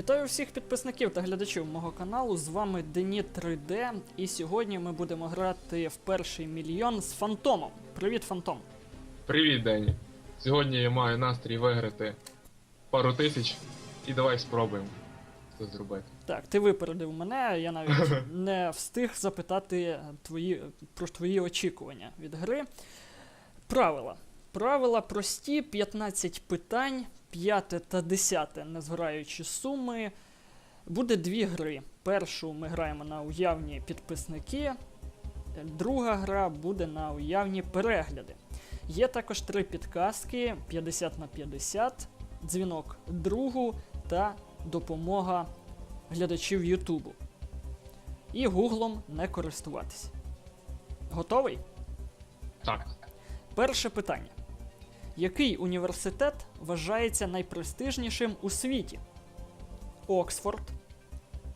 Вітаю всіх підписників та глядачів мого каналу. З вами Дені 3D, і сьогодні ми будемо грати в перший мільйон з Фантомом. Привіт, Фантом. Привіт, Дені. Сьогодні я маю настрій виграти пару тисяч і давай спробуємо це зробити. Так, ти випередив мене, я навіть не встиг запитати твої, про твої очікування від гри. Правила. Правила прості: 15 питань, 5 та 10 незгораючі суми. Буде дві гри. Першу ми граємо на уявні підписники, друга гра буде на уявні перегляди. Є також три підказки: 50 на 50, дзвінок другу та допомога глядачів Ютубу. І гуглом не користуватись. Готовий? Так. Перше питання. Який університет вважається найпрестижнішим у світі? Оксфорд,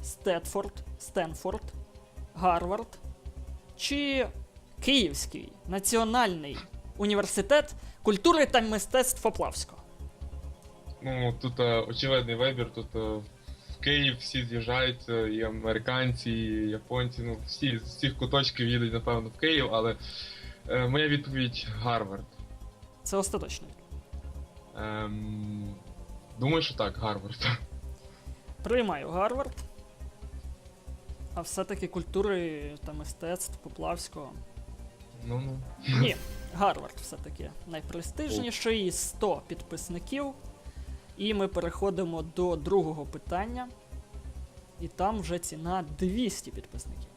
Стетфорд, Стенфорд, Гарвард чи Київський національний університет культури та мистецтв Поплавського? Ну, тут е, очевидний вибір, тут е, в Київ всі з'їжджаються, і американці, і японці, ну всі з всіх куточків їдуть, напевно, в Київ, але е, моя відповідь Гарвард. Це остаточно. Ем, думаю, що так, Гарвард. Приймаю Гарвард. А все-таки культури та мистецтв Поплавського. Ну ну. Ні, Гарвард все-таки найпрестижніший, 100 підписників. І ми переходимо до другого питання. І там вже ціна 200 підписників.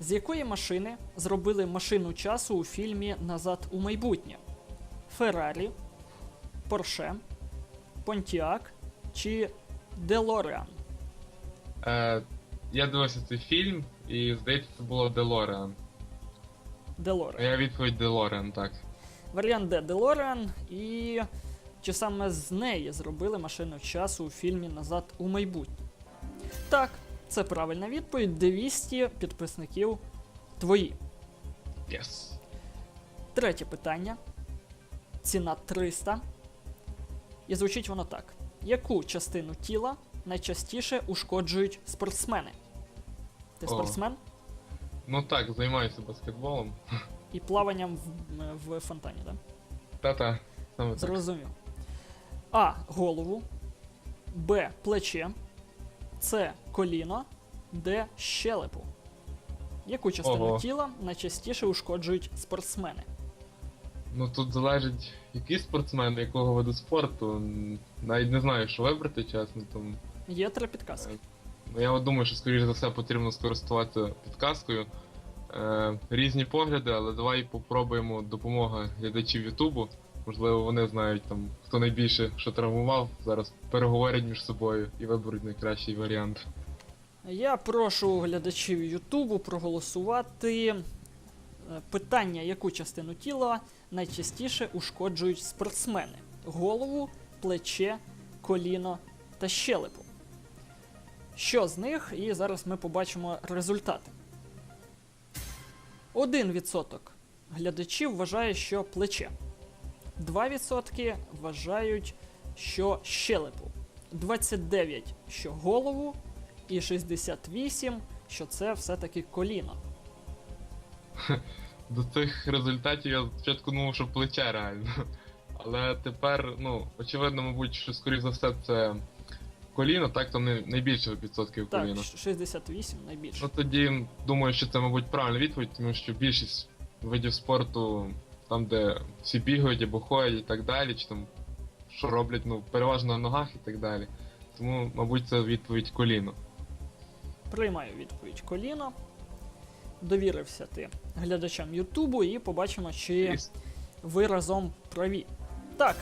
З якої машини зробили машину часу у фільмі Назад у майбутнє? Феррарі, Порше, Понтіак чи Делореан? Е, я дивився цей фільм, і здається, це було Делореан. Делореан. Моя відповідь Делореан, так. Варіант Д Делореан і чи саме з неї зробили машину часу у фільмі Назад у майбутнє? Так, це правильна відповідь. 200 підписників твої. Yes. Третє питання. Ціна 300. І звучить воно так: яку частину тіла найчастіше ушкоджують спортсмени? Ти О. спортсмен Ну так, займаюся баскетболом. і плаванням в, в фонтані, так? Та-та, саме. Зрозумів. А. Голову. Б. Плече. С. Коліно. Д. Щелепу. Яку частину Ого. тіла найчастіше ушкоджують спортсмени? Ну тут залежить, який спортсмен, якого виду спорту. Навіть не знаю, що вибрати, чесно. Тому Є три підказки. ну, я от думаю, що скоріш за все потрібно скористуватися підказкою. Е, різні погляди, але давай попробуємо допомога глядачів Ютубу. Можливо, вони знають там, хто найбільше що травмував. Зараз переговорять між собою і виберуть найкращий варіант. Я прошу глядачів Ютубу проголосувати питання, яку частину тіла найчастіше ушкоджують спортсмени: голову, плече, коліно та щелепу. Що з них? І зараз ми побачимо результати. 1% глядачів вважає, що плече. 2% вважають, що щелепу. 29% що голову, і 68, що це все-таки коліно. До цих результатів я спочатку думав, що плече реально. Але тепер, ну, очевидно, мабуть, що скоріш за все це коліно, так там найбільше відсотків Так, коліно. 68 найбільше. Ну тоді думаю, що це, мабуть, правильна відповідь, тому що більшість видів спорту, там, де всі бігають або ходять і так далі, чи там що роблять, ну, переважно на ногах і так далі. Тому, мабуть, це відповідь коліно. Приймаю відповідь коліно. Довірився ти глядачам Ютубу і побачимо, чи ви разом праві. Так,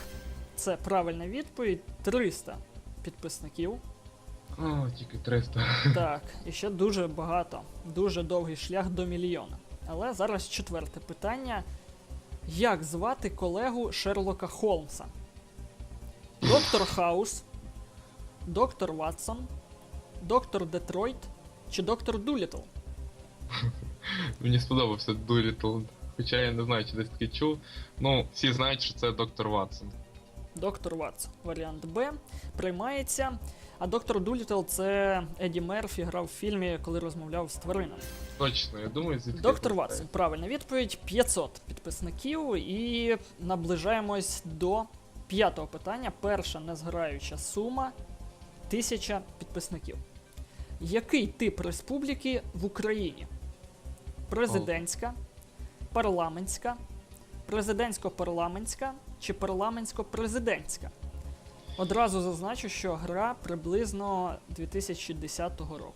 це правильна відповідь. 300 підписників. О, тільки 300. Так, і ще дуже багато, дуже довгий шлях до мільйона. Але зараз четверте питання: як звати колегу Шерлока Холмса? Доктор Хаус, доктор Ватсон, доктор Детройт чи доктор Дулітл? Мені сподобався Дулітл, хоча я не знаю, чи десь таки чув. Ну, всі знають, що це доктор Ватсон. Доктор Ватсон. Варіант Б приймається. А доктор Дулітл це Еді Мерфі грав в фільмі, коли розмовляв з тваринами. Точно, я думаю, звідки. Доктор Ватсон, правильна відповідь 500 підписників, і наближаємось до п'ятого питання. Перша незграюча сума 1000 підписників. Який тип республіки в Україні? Президентська, парламентська, президентсько-парламентська чи парламентсько-президентська? Одразу зазначу, що гра приблизно 2010 року.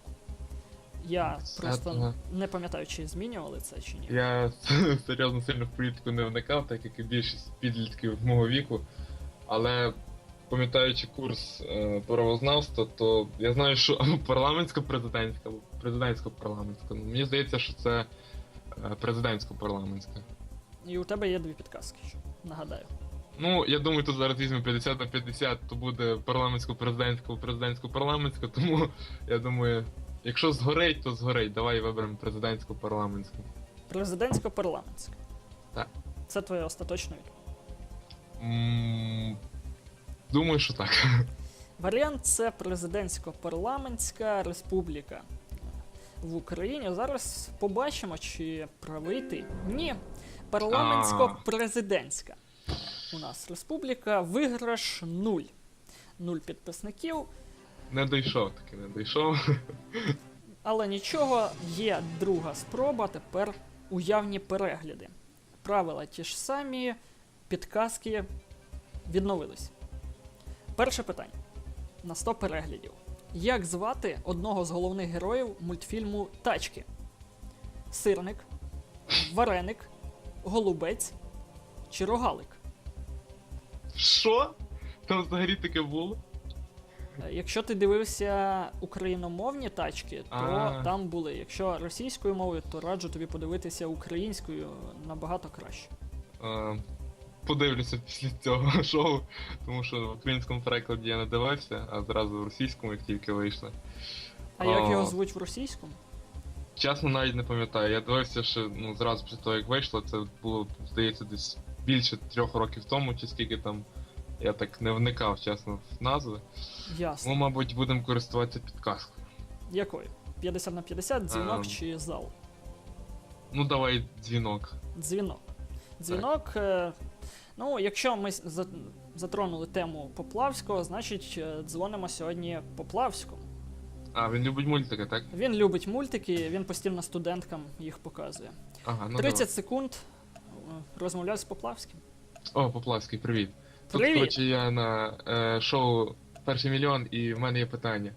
Я просто не пам'ятаю, чи змінювали це чи ні. Я серйозно сильно в політику не вникав, так як і більшість підлітків мого віку. Але пам'ятаючи курс е, правознавства, то я знаю, що або парламентсько-президентська, або президентсько-парламентська. Ну, мені здається, що це е, президентсько-парламентська. І у тебе є дві підказки, що нагадаю. Ну, я думаю, тут зараз візьме 50 на 50, то буде парламентсько-президентська, президентсько-парламентська, тому я думаю, якщо згорить, то згорить. Давай виберемо президентсько-парламентську. Президентсько-парламентська. Так. Це твоя остаточна відповідь. Думаю, що так. Варіант це президентсько-парламентська республіка в Україні. Зараз побачимо, чи правий ти. Ні. Парламентсько-президентська. У нас республіка, виграш нуль. Нуль підписників. Не дійшов таки, не дійшов. Але нічого, є друга спроба, тепер уявні перегляди. Правила ті ж самі, підказки відновились. Перше питання. На 100 переглядів. Як звати одного з головних героїв мультфільму Тачки? Сирник, вареник, голубець чи рогалик? Що? Там взагалі таке було? Е, Якщо ти дивився україномовні тачки, то А. там були. Якщо російською мовою, то раджу тобі подивитися українською набагато краще. Е, Подивлюся після цього шоу, тому що в українському перекладі я не дивився, а зразу в російському, як тільки вийшло. А як його звуть в російському? Чесно, навіть не пам'ятаю. Я дивився ще ну, зразу після того, як вийшло, це було, здається, десь більше трьох років тому, чи скільки там. Я так не вникав, чесно, в назви. Ясно. Тому, мабуть, будемо користуватися підказкою. Якою? 50 на 50, дзвінок Ем. чи зал? Ну, давай дзвінок. Дзвінок. Дзвінок. Е, ну, якщо ми затронули тему Поплавського, значить е, дзвонимо сьогодні Поплавському. А, він любить мультики, так? Він любить мультики, він постійно студенткам їх показує. Ага, ну 30 секунд е, розмовляв з Поплавським. О, Поплавський, привіт. Тут, коротше, я на е, шоу Перший мільйон, і в мене є питання.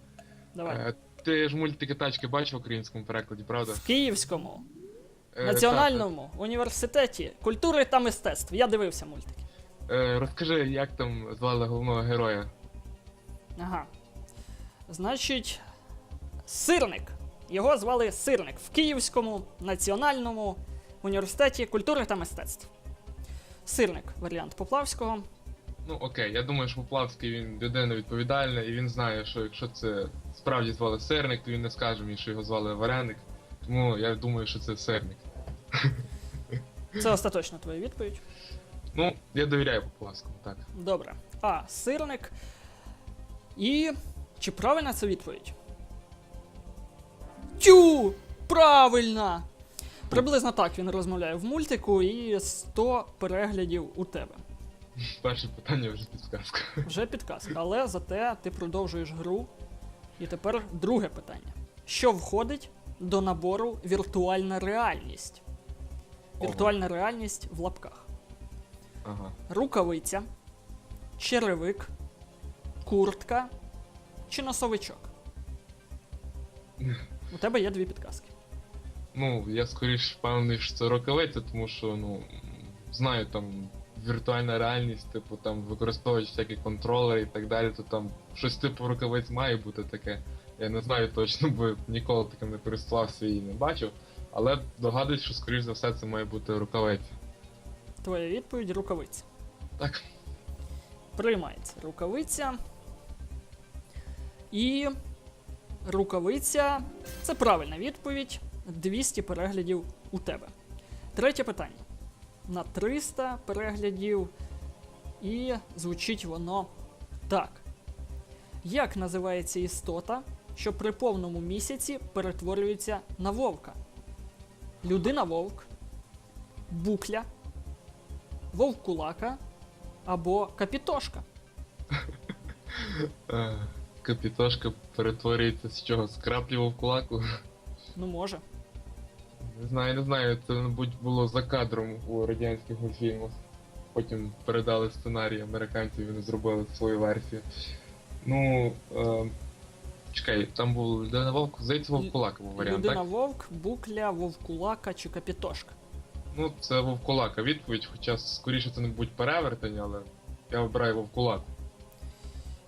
Давай. Е, ти ж мультики тачки бачив в українському перекладі, правда? В Київському національному університеті культури та мистецтв. Я дивився мультики. Е, розкажи, як там звали головного героя? Ага. Значить, сирник. Його звали Сирник в Київському національному університеті культури та мистецтв. Сирник варіант Поплавського. Ну окей, я думаю, що Поплавський він людина відповідальна, і він знає, що якщо це справді звали Серник, то він не скаже мені, що його звали Вареник. Тому я думаю, що це Серник. Це остаточна твоя відповідь. Ну, я довіряю Поплавському, так. Добре. А. Сирник. І. Чи правильна це відповідь? Тю! Правильна! Приблизно так він розмовляє в мультику і 100 переглядів у тебе. Перше питання вже підсказка. Вже підказка, але зате ти продовжуєш гру. І тепер друге питання. Що входить до набору віртуальна реальність? Віртуальна реальність в лапках. Ага. Рукавиця, черевик, куртка чи носовичок? У тебе є дві підказки. Ну, я скоріш впевнений, що це рукавиця, тому що, ну, знаю, там віртуальна реальність, типу, там використовують всякі контролери і так далі, то там щось типу рукавиць має бути таке. Я не знаю точно, бо ніколи таким не користувався і не бачив. Але догадуюсь, що скоріш за все це має бути рукавиця. Твоя відповідь рукавиця. Так. Приймається рукавиця. І рукавиця це правильна відповідь. 200 переглядів у тебе. Третє питання. На 300 переглядів. І звучить воно так. Як називається істота, що при повному місяці перетворюється на вовка? Людина вовк, букля, вовкулака або капітошка. Е, Капітошка перетворюється з чого? З краплі в кулаку. Ну, може. Не знаю, не знаю, це, мабуть, було за кадром у радянських мультфільмах. Потім передали сценарій американців і вони зробили свою версію. Ну. Е, чекай, там був людина вовк, здається, вовкулак був варіант, Людина так? вовк, букля, вовкулака чи капітошка. Ну, це вовкулака відповідь, хоча скоріше це не будь перевертень, але я обираю вовкулаку.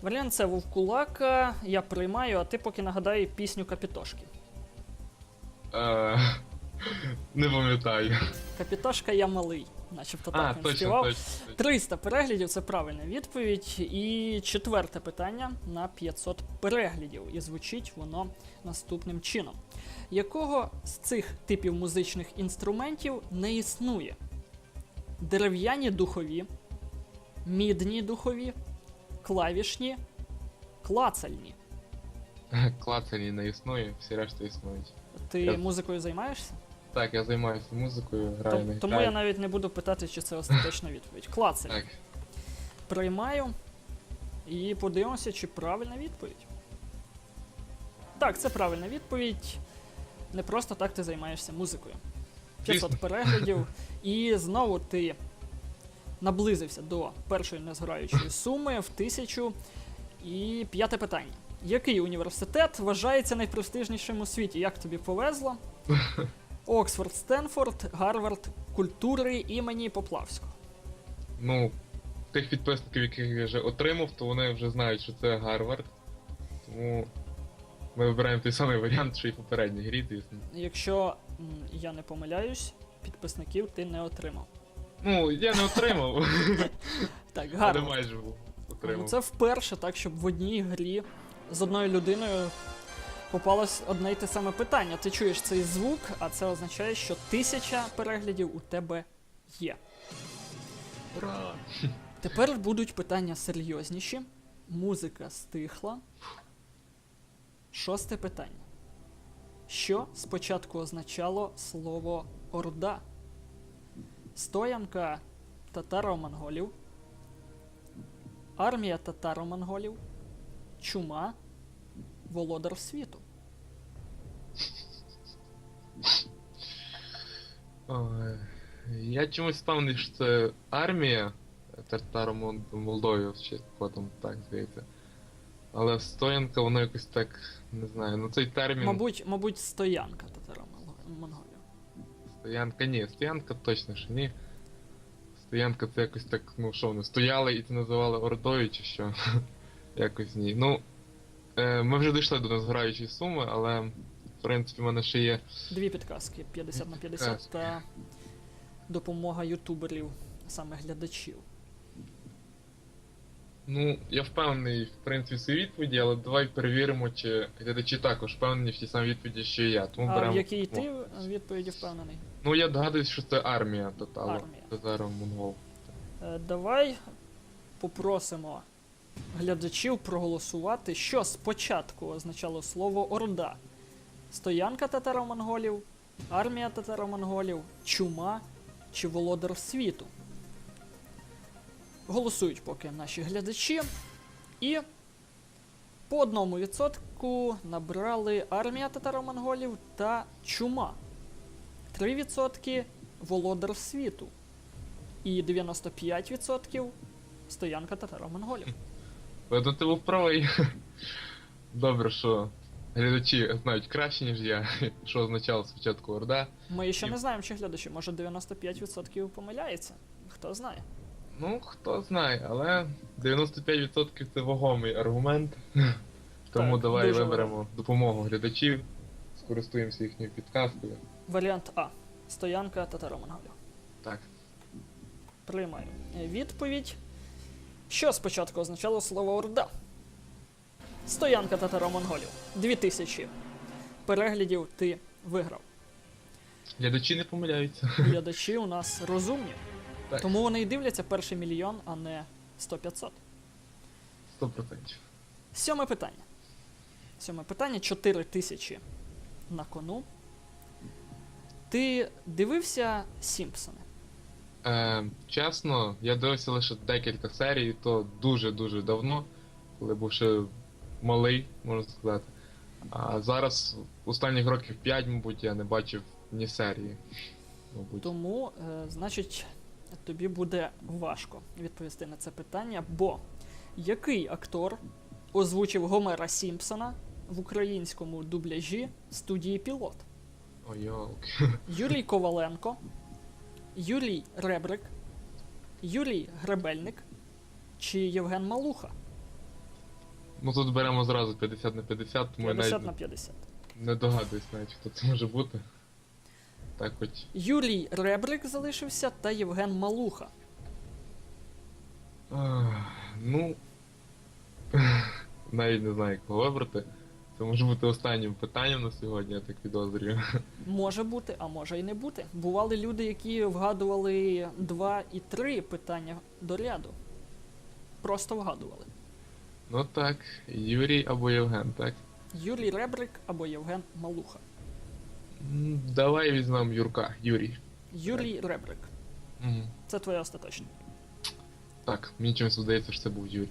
Варіант це вовкулака, я приймаю, а ти поки нагадай пісню капітошки. Е, не пам'ятаю. Капітошка я малий, начебто так він співав. точно. точно. 300 переглядів це правильна відповідь. І четверте питання на 500 переглядів. І звучить воно наступним чином: якого з цих типів музичних інструментів не існує? Дерев'яні духові, мідні духові, клавішні, клацальні. Клацані не існує, всі решта існують. Ти Я- музикою займаєшся? Так, я займаюся музикою, граю на Том- тому я навіть не буду питати, чи це остаточна відповідь. Клацальні. Так. Приймаю і подивимося, чи правильна відповідь. Так, це правильна відповідь. Не просто так ти займаєшся музикою. 500 переглядів. І знову ти наблизився до першої незгораючої суми в тисячу. І п'яте питання. Який університет вважається найпрестижнішим у світі? Як тобі повезло? Оксфорд, Стенфорд, Гарвард, культури імені Поплавського. Ну, тих підписників, яких я вже отримав, то вони вже знають, що це Гарвард. Тому ми вибираємо той самий варіант, що і в попередній грі, звісно. Якщо я не помиляюсь, підписників ти не отримав. Ну, я не отримав, Так, але гарно. майже був Ну, отримав. це вперше так, щоб в одній грі з одною людиною попалось одне й те саме питання. Ти чуєш цей звук, а це означає, що тисяча переглядів у тебе є. Ура! Тепер будуть питання серйозніші. Музика стихла. Шосте питання. Що спочатку означало слово Орда? Стоянка татаро-монголів, армія татаро-монголів, чума, володар світу. Ой, Я чомусь впевнений, що це армія Тартаро Молдові, чи потім так здається. Але стоянка, воно якось так, не знаю, ну цей термін. Мабуть, мабуть, стоянка татаро-монголів. Стоянка ні, стоянка точно що ні. Стоянка це якось так, ну що вони, стояли і це називали Ордою чи що. якось ні. Ну, ми вже дійшли до незгораючої суми, але в принципі в мене ще є. Дві підказки 50 на 50 Підказки. та допомога ютуберів, саме глядачів. Ну, я впевнений, в принципі, в своїй відповіді, але давай перевіримо, чи глядачі також впевнені в тій самій відповіді, що і я. Тому А беремо. в якій ти відповіді впевнений? Ну я догадуюсь, що це армія. Армія. Татаро монгол. Е, Давай попросимо глядачів проголосувати, що спочатку означало слово Орда. Стоянка татаро-монголів, армія татаро-монголів, чума чи володар світу. Голосують поки наші глядачі. І по одному відсотку набрали армія татаро-монголів та чума. 3% володар світу і 95% стоянка татаро-монголів. Видно, ти був правий. Добре, що глядачі знають краще, ніж я, що означало спочатку Орда. Ми ще І- не знаємо, чи глядачі, може 95% помиляється. Хто знає. Ну, хто знає, але 95% це вагомий аргумент. Тому Так, давай виберемо допомогу глядачів, скористуємося їхньою підказкою. Варіант А. Стоянка татаро-монголів. Так. Приймаю. Відповідь. Що спочатку означало слово Орда? Стоянка татаро-монголів. 2000 переглядів ти виграв. Глядачі не помиляються. Глядачі у нас розумні. Так. Тому вони і дивляться перший мільйон, а не 100-500. 100%. Сьоме питання. Сьоме питання 4 тисячі на кону. Ти дивився Сімпсони? Е, чесно, я дивився лише декілька серій, то дуже-дуже давно, коли був ще малий, можна сказати. А зараз останніх років 5, мабуть, я не бачив ні серії. Мабуть. Тому, е, значить, тобі буде важко відповісти на це питання, бо який актор озвучив Гомера Сімпсона в українському дубляжі студії Пілот? Ой. Юрій Коваленко, Юрій Ребрик, Юрій Гребельник чи Євген Малуха? Ну тут беремо зразу 50 на 50, тому я 50 навіть на 50. не догадуюсь навіть, хто це може бути. Так хоч. Юрій Ребрик залишився та Євген Малуха. Ах, ну. Навіть не знаю, кого вибрати. Це може бути останнім питанням на сьогодні, я так підозрюю. Може бути, а може і не бути. Бували люди, які вгадували два і три питання до ряду. Просто вгадували. Ну так, Юрій або Євген, так? Юрій Ребрик або Євген Малуха. М, Давай візьмемо Юрка, Юрій. Юрій Ребрик. Мгм. Це твоя остаточна. Так, мені чомусь здається, що це був Юрій.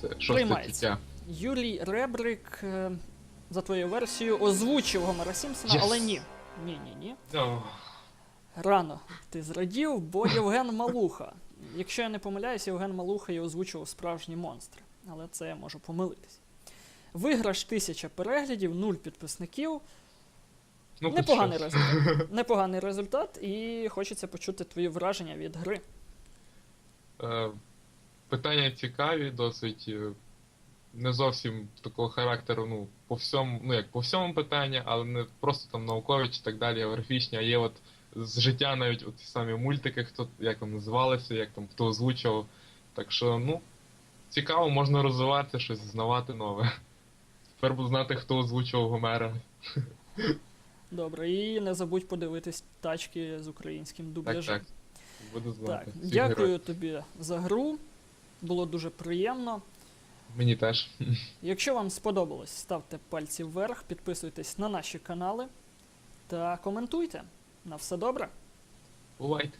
Це шосте Приймається. чуття. Юрій Ребрик, е, за твоєю версією, озвучив Гомера Сімпсона, Yes. але ні. Ні, ні, ні. Ну, Рано ти зрадів, бо Євген Малуха. Якщо я не помиляюсь, Євген Малуха і озвучував справжні монстри. Але це я можу помилитись. Виграш тисяча переглядів, нуль підписників. ну хоч Непоганий щось. результат. Непоганий результат, і хочеться почути твої враження від гри. Е, Питання цікаві, досить е, не зовсім такого характеру, ну, по всьому, ну як по всьому питання, але не просто там наукові чи так далі, географічні, а є от з життя навіть от ті самі мультики, хто як там називалися, як там хто озвучував. Так що, ну, цікаво, можна розвиватися, щось знавати нове. Тепер буду знати, хто озвучував Гомера. Добре, і не забудь подивитись тачки з українським дубляжем. так. Буду Так, знати. всіх дякую героїв. тобі за гру. Було дуже приємно. Мені теж. Якщо вам сподобалось, ставте пальці вверх, підписуйтесь на наші канали та коментуйте. На все добре. Бувайте.